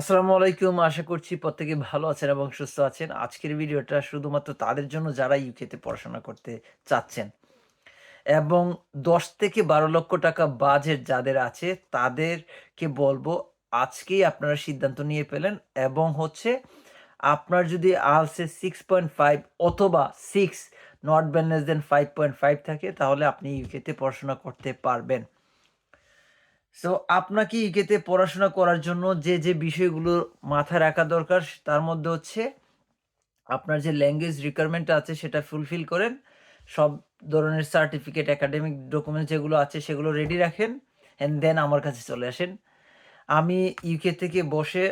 আসসালামু আলাইকুম। আশা করছি প্রত্যেকে ভালো আছেন এবং সুস্থ আছেন। আজকের ভিডিওটা শুধুমাত্র তাদের জন্য যারা ইউকেতে পড়াশোনা করতে চাচ্ছেন এবং দশ থেকে বারো লক্ষ টাকা বাজেট যাদের আছে, তাদেরকে বলব আজকেই আপনারা সিদ্ধান্ত নিয়ে পেলেন এবং হচ্ছে আপনার যদি আলসে সিক্স পয়েন্ট ফাইভ অথবা six not band than five point five থাকে, তাহলে আপনি ইউকেতে পড়াশোনা করতে পারবেন। সো আপনাকে ইউকেতে পড়াশোনা করার জন্য যে যে বিষয়গুলো মাথায় রাখা দরকার, তার মধ্যে হচ্ছে আপনার যে ল্যাঙ্গুয়েজ রিকোয়ারমেন্ট আছে সেটা ফুলফিল করেন। সব ধরনের সার্টিফিকেট একাডেমিক ডকুমেন্ট যেগুলো আছে সেগুলো রেডি রাখেন অ্যান্ড দেন আমার কাছে চলে আসেন। আমি ইউকে থেকে বসে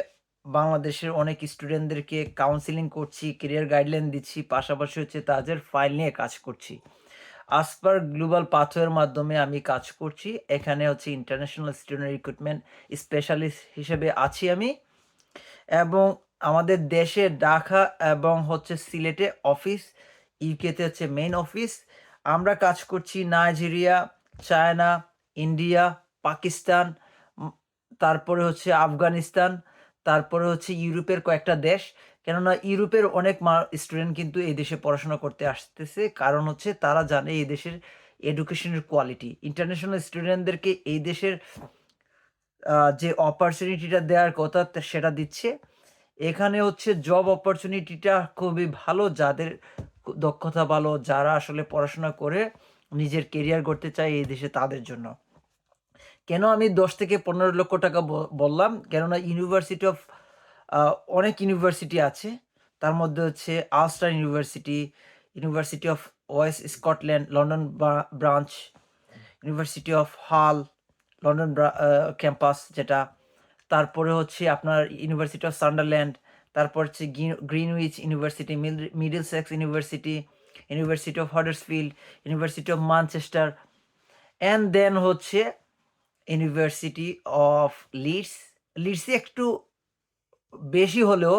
বাংলাদেশের অনেক স্টুডেন্টদেরকে কাউন্সিলিং করছি কেরিয়ার গাইডলাইন দিচ্ছি, পাশাপাশি হচ্ছে তাদের ফাইল নিয়ে কাজ করছি। আসপার গ্লোবাল পাথওয়ের মাধ্যমে আমি কাজ করছি। এখানে হচ্ছে ইন্টারন্যাশনাল স্টুডেন্ট রিক্রুটমেন্ট স্পেশালিস্ট হিসেবে আছি আমি। এবং আমাদের দেশে ঢাকা এবং হচ্ছে সিলেটে অফিস ইউকেতে হচ্ছে মেইন অফিস আমরা কাজ করছি নাইজেরিয়া চায়না ইন্ডিয়া পাকিস্তান তারপরে হচ্ছে আফগানিস্তান তারপরে হচ্ছে ইউরোপের কয়েকটা দেশ। কেননা ইউরোপের অনেক স্টুডেন্ট কিন্তু এই দেশে পড়াশোনা করতে আসতেছে। কারণ হচ্ছে তারা জানে এই দেশের এডুকেশনের কোয়ালিটি ইন্টারন্যাশনাল স্টুডেন্টদেরকে এই দেশের যে অপরচুনিটিটা দেওয়ার কথা সেটা দিচ্ছে। এখানে হচ্ছে জব অপরচুনিটিটা খুবই ভালো, যাদের দক্ষতা ভালো, যারা আসলে পড়াশোনা করে নিজের কেরিয়ার করতে চায় এই দেশে তাদের জন্য। কেন আমি দশ থেকে পনেরো লক্ষ টাকা বললাম? কেননা ইউনিভার্সিটি অফ অনেক ইউনিভার্সিটি আছে। তার মধ্যে হচ্ছে Ulster university university of West Scotland London branch university of Hull London campus যেটা। তারপরে হচ্ছে আপনার ইউনিভার্সিটি অফ সান্ডারল্যান্ড তারপর হচ্ছে Greenwich university Middlesex university university of Huddersfield university of Manchester and then হচ্ছে ইউনিভার্সিটি অফ লিডস লিডসে একটু বেশি হলেও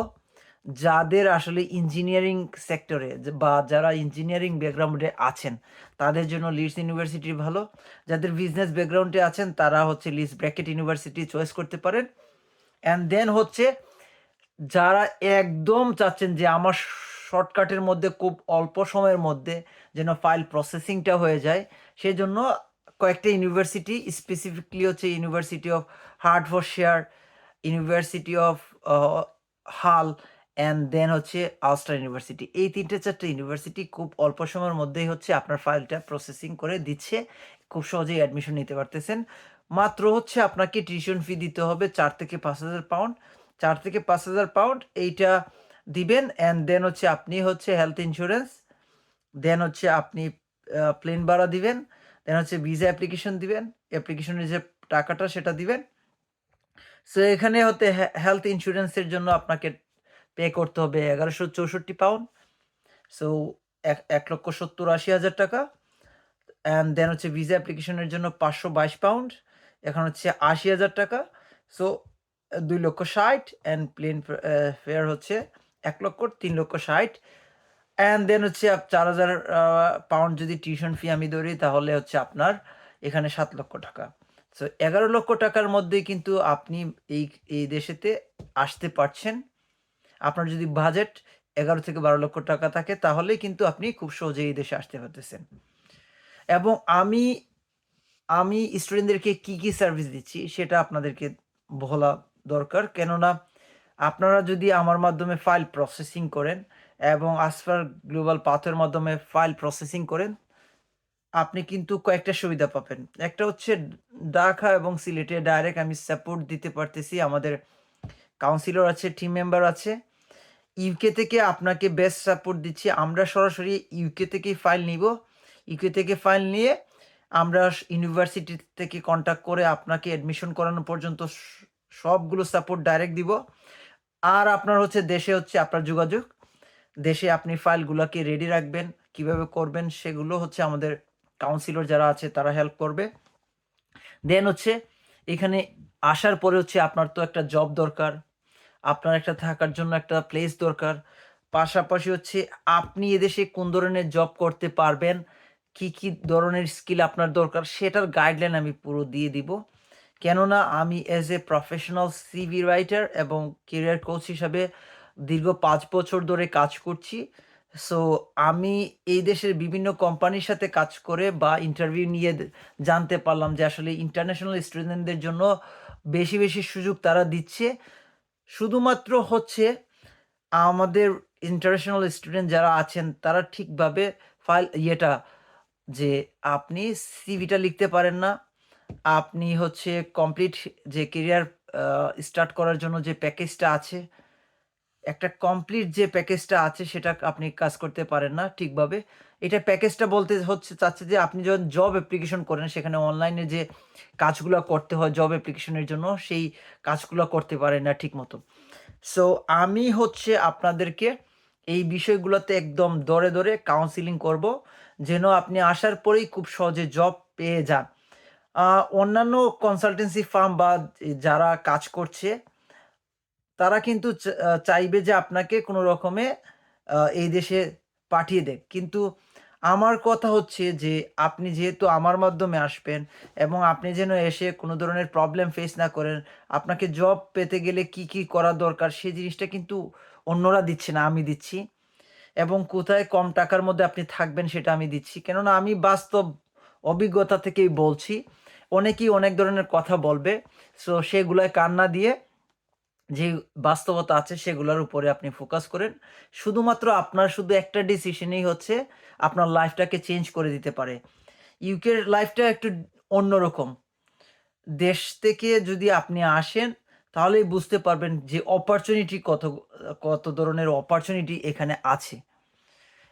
যাদের আসলে ইঞ্জিনিয়ারিং সেক্টরে বা যারা ইঞ্জিনিয়ারিং ব্যাকগ্রাউন্ডে আছেন, তাদের জন্য লিডস ইউনিভার্সিটি ভালো। যাদের বিজনেস ব্যাকগ্রাউন্ডে আছেন, তারা হচ্ছে লিডস ব্র্যাকেট ইউনিভার্সিটি চয়েস করতে পারেন। অ্যান্ড দেন হচ্ছে যারা একদম চাচ্ছেন যে আমার শর্টকাটের মধ্যে, খুব অল্প সময়ের মধ্যে যেন ফাইল প্রসেসিংটা হয়ে যায়, সেজন্য কয়েকটা ইউনিভার্সিটি স্পেসিফিকলি হচ্ছে university of Hertfordshire university of Hull and then হচ্ছে আলস্টার ইউনিভার্সিটি এই তিনটে চারটে ইউনিভার্সিটি খুব অল্প সময়ের মধ্যেই হচ্ছে আপনার ফাইলটা প্রসেসিং করে দিচ্ছে। খুব সহজেই অ্যাডমিশন নিতে পারতেছেন। মাত্র হচ্ছে আপনাকে টিউশন ফি দিতে হবে চার থেকে পাঁচ হাজার পাউন্ড চার থেকে পাঁচ হাজার পাউন্ড এইটা দিবেন অ্যান্ড দেন হচ্ছে আপনি হচ্ছে হেলথ ইন্স্যুরেন্স দেন হচ্ছে আপনি প্লেন ভাড়া দিবেন দেন হচ্ছে ভিসা অ্যাপ্লিকেশন দিবেন। অ্যাপ্লিকেশনের যে টাকাটা সেটা দিবেন। সো এখানে হতে হেলথ ইন্স্যুরেন্সের জন্য আপনাকে পে করতে হবে এগারোশো চৌষট্টি পাউন্ড সো এক এক লক্ষ সত্তর আশি হাজার টাকা। অ্যান্ড দেন হচ্ছে ভিসা অ্যাপ্লিকেশনের জন্য পাঁচশো বাইশ পাউন্ড এখন হচ্ছে আশি হাজার টাকা। সো দুই লক্ষ ষাট অ্যান্ড প্লেন ফেয়ার হচ্ছে এক লক্ষ, তিন লক্ষ ষাট। অ্যান্ড দেন হচ্ছে চার হাজার পাউন্ড যদি টিউশন ফি আমি ধরি তাহলে হচ্ছে আপনার এখানে সাত লক্ষ টাকা। সো এগারো লক্ষ টাকার মধ্যে কিন্তু আপনি এই এই দেশেতে আসতে পারছেন। আপনার যদি বাজেট এগারো থেকে বারো লক্ষ টাকা থাকে, তাহলে কিন্তু আপনি খুব সহজে এই দেশে আসতে পারতেছেন। এবং আমি আমি স্টুডেন্টদেরকে কি কি সার্ভিস দিচ্ছি, সেটা আপনাদেরকে বলা দরকার। কেননা, আপনারা যদি আমার মাধ্যমে ফাইল প্রসেসিং করেন এবং আসফার গ্লোবাল পাথের মাধ্যমে ফাইল প্রসেসিং করেন আপনি কিন্তু কয়েকটা সুবিধা পাবেন। একটা হচ্ছে ঢাকা এবং সিলেটে ডাইরেক্ট আমি সাপোর্ট দিতে পারতেছি। আমাদের কাউন্সিলর আছে টিম মেম্বার আছে। ইউকে থেকে আপনাকে বেস্ট সাপোর্ট দিচ্ছি। আমরা সরাসরি ইউকে থেকেই ফাইল নিব। ইউকে থেকে ফাইল নিয়ে আমরা ইউনিভার্সিটি থেকে কন্ট্যাক্ট করে আপনাকে অ্যাডমিশন করানো পর্যন্ত সবগুলো সাপোর্ট ডাইরেক্ট দিব। আর আপনার হচ্ছে দেশে হচ্ছে আপনার যোগাযোগ। দেশে আপনি ফাইলগুলোকে রেডি রাখবেন, কীভাবে করবেন সেগুলো হচ্ছে আমাদের কাউন্সিলর যারা আছে, তারা হেল্প করবে। দেন হচ্ছে, এখানে আসার পরে হচ্ছে আপনার তো একটা জব দরকার, আপনার একটা থাকার জন্য একটা প্লেস দরকার। পাশাপাশি হচ্ছে, আপনি এদেশে কোন ধরনের জব করতে পারবেন, কি কি ধরনের স্কিল আপনার দরকার, সেটার গাইডলাইন আমি পুরো দিয়ে দিব। কেননা আমি as a professional CV writer এবং কেরিয়ার কোচ হিসাবে দীর্ঘ পাঁচ বছর ধরে কাজ করছি। সো আমি এই দেশের বিভিন্ন কোম্পানির সাথে কাজ করে বা ইন্টারভিউ নিয়ে জানতে পারলাম যে আসলে ইন্টারন্যাশনাল স্টুডেন্টদের জন্য বেশি বেশি সুযোগ তারা দিচ্ছে। শুধুমাত্র হচ্ছে আমাদের ইন্টারন্যাশনাল স্টুডেন্ট যারা আছেন, তারা ঠিকভাবে ফাইল ইয়েটা যে আপনি সিভিটা লিখতে পারেন না। আপনি হচ্ছে কমপ্লিট যে কেরিয়ার স্টার্ট করার জন্য যে প্যাকেজটা আছে একটা কমপ্লিট যে প্যাকেজটা আছে, সেটা আপনি কাজ করতে পারেন না ঠিকভাবে। এটা প্যাকেজটা বলতে হচ্ছে, চাচ্ছে যে আপনি যখন জব অ্যাপ্লিকেশন করেন, সেখানে অনলাইনে যে কাজগুলো করতে হয় জব অ্যাপ্লিকেশনের জন্য, সেই কাজগুলো করতে পারেন না ঠিক মতো সো আমি হচ্ছে আপনাদেরকে এই বিষয়গুলোতে একদম দরে দরে কাউন্সিলিং করব, যেন আপনি আসার পরেই খুব সহজে জব পেয়ে যান। অন্যান্য কনসালটেন্সি ফার্ম বা যারা কাজ করছে তারা কিন্তু চাইবে যে আপনাকে কোনো রকমে এই দেশে পাঠিয়ে দেয় কিন্তু আমার কথা হচ্ছে যে, আপনি যেহেতু আমার মাধ্যমে আসবেন এবং আপনি যেন এসে কোনো ধরনের প্রবলেম ফেস না করেন, আপনাকে জব পেতে গেলে কি কি করা দরকার সেই জিনিসটা কিন্তু অন্যরা দিচ্ছে না, আমি দিচ্ছি। এবং কোথায় কম টাকার মধ্যে আপনি থাকবেন সেটা আমি দিচ্ছি। কেননা আমি বাস্তব অভিজ্ঞতা থেকেই বলছি, অনেকেই অনেক ধরনের কথা বলবে। সো সেগুলোয় কান্না দিয়ে যে বাস্তবতা আছে সেগুলোর উপরে আপনি ফোকাস করেন। শুধুমাত্র আপনার শুধু একটা ডিসিশনই হচ্ছে আপনার লাইফটাকে চেঞ্জ করে দিতে পারে। ইউকের লাইফটা একটু অন্যরকম। দেশ থেকে যদি আপনি আসেন, তাহলেই বুঝতে পারবেন যে অপরচুনিটি কত কত ধরনের অপরচুনিটি এখানে আছে।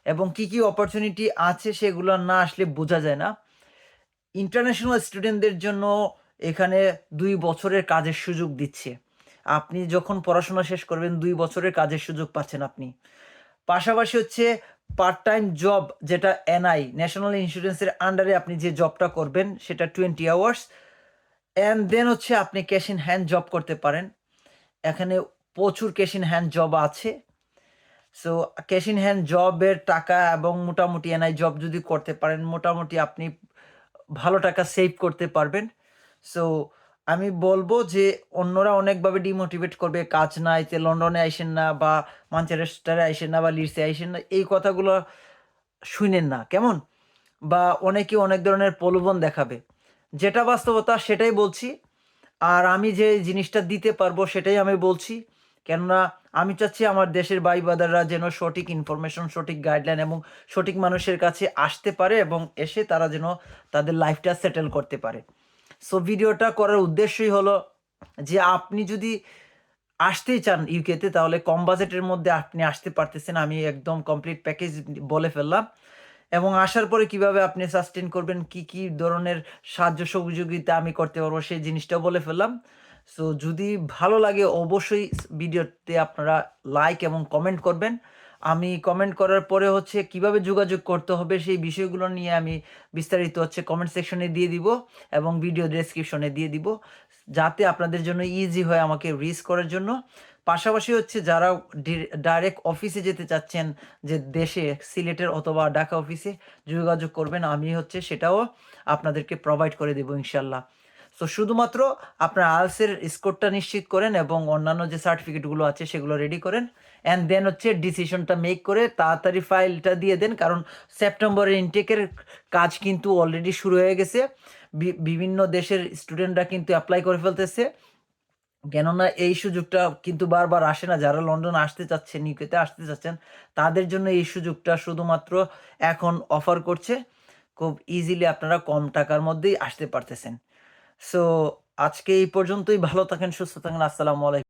এবং কি কি অপরচুনিটি আছে সেগুলো না আসলে বোঝা যায় না। ইন্টারন্যাশনাল স্টুডেন্টদের জন্য এখানে দুই বছরের কাজের সুযোগ দিচ্ছে। আপনি যখন পড়াশোনা শেষ করবেন, দুই বছরের কাজের সুযোগ পাচ্ছেন আপনি। পাশাপাশি হচ্ছে পার্ট টাইম জব যেটা এনআই ন্যাশনাল ইন্স্যুরেন্সের আন্ডারে আপনি যে জবটা করবেন, সেটা টোয়েন্টি আওয়ার্স অ্যান্ড দেন হচ্ছে আপনি ক্যাশ ইন হ্যান্ড জব করতে পারেন। এখানে প্রচুর ক্যাশ ইন হ্যান্ড জব আছে। সো ক্যাশ ইন হ্যান্ড জবের টাকা এবং মোটামুটি এনআই জব যদি করতে পারেন, মোটামুটি আপনি ভালো টাকা সেভ করতে পারবেন। সো আমি বলব যে, অন্যরা অনেকভাবে ডিমোটিভেট করবে, কাজ নাই যে লন্ডনে আইসেন না বা মানচেস্টারে আইসেন না বা লিডসে আইসেন না, এই কথাগুলো শুনেন না, কেমন? বা অনেকে অনেক ধরনের প্রলোভন দেখাবে। যেটা বাস্তবতা সেটাই বলছি, আর আমি যে জিনিসটা দিতে পারব সেটাই আমি বলছি, কেননা আমি চাচ্ছি আমার দেশের ভাই বাদাররা যেন সঠিক ইনফরমেশন সঠিক গাইডলাইন এবং সঠিক মানুষের কাছে আসতে পারে এবং এসে তারা যেন তাদের লাইফটা সেটেল করতে পারে। সো ভিডিওটা করার উদ্দেশ্যই হলো যে আপনি যদি আসতেই চান ইউকেতে তাহলে কম বাজেটের মধ্যে আপনি আসতে পারতেছেন। আমি একদম কমপ্লিট প্যাকেজ বলে ফেললাম। এবং আসার পরে কীভাবে আপনি সাস্টেন করবেন, কি কি ধরনের সাহায্য সহযোগিতা আমি করতে পারব, সেই জিনিসটাও বলে ফেললাম। সো যদি ভালো লাগে, অবশ্যই ভিডিওতে আপনারা লাইক এবং কমেন্ট করবেন। আমি কমেন্ট করার পরে হচ্ছে কীভাবে যোগাযোগ করতে হবে সেই বিষয়গুলো নিয়ে আমি বিস্তারিত হচ্ছে কমেন্ট সেকশনে দিয়ে দিব এবং ভিডিও ডেসক্রিপশনে দিয়ে দিব, যাতে আপনাদের জন্য ইজি হয় আমাকে রিচ করার জন্য। পাশাপাশি হচ্ছে যারা ডাইরেক্ট অফিসে যেতে চাচ্ছেন, যে দেশে, সিলেটের অথবা ঢাকা অফিসে যোগাযোগ করবেন, আমি হচ্ছে সেটাও আপনাদেরকে প্রোভাইড করে দেবো ইনশাল্লাহ। সো শুধুমাত্র আপনার আলসের স্কোরটা নিশ্চিত করেন এবং অন্যান্য যে সার্টিফিকেটগুলো আছে সেগুলো রেডি করেন। অ্যান্ড দেন হচ্ছে ডিসিশনটা মেক করে তাড়াতাড়ি ফাইলটা দিয়ে দেন, কারণ সেপ্টেম্বরের ইনটেকের কাজ কিন্তু অলরেডি শুরু হয়ে গেছে। বিভিন্ন দেশের স্টুডেন্টরা কিন্তু অ্যাপ্লাই করে ফেলতেছে। কেননা এই সুযোগটা কিন্তু বারবার আসে না। যারা লন্ডন আসতে চাচ্ছেন ইউকেতে আসতে চাচ্ছেন, তাদের জন্য এই সুযোগটা শুধুমাত্র এখন অফার করছে। খুব ইজিলি আপনারা কম টাকার মধ্যেই আসতে পারতেছেন। সো আজকে এই পর্যন্তই। ভালো থাকেন সুস্থ থাকেন। আসসালামু আলাইকুম।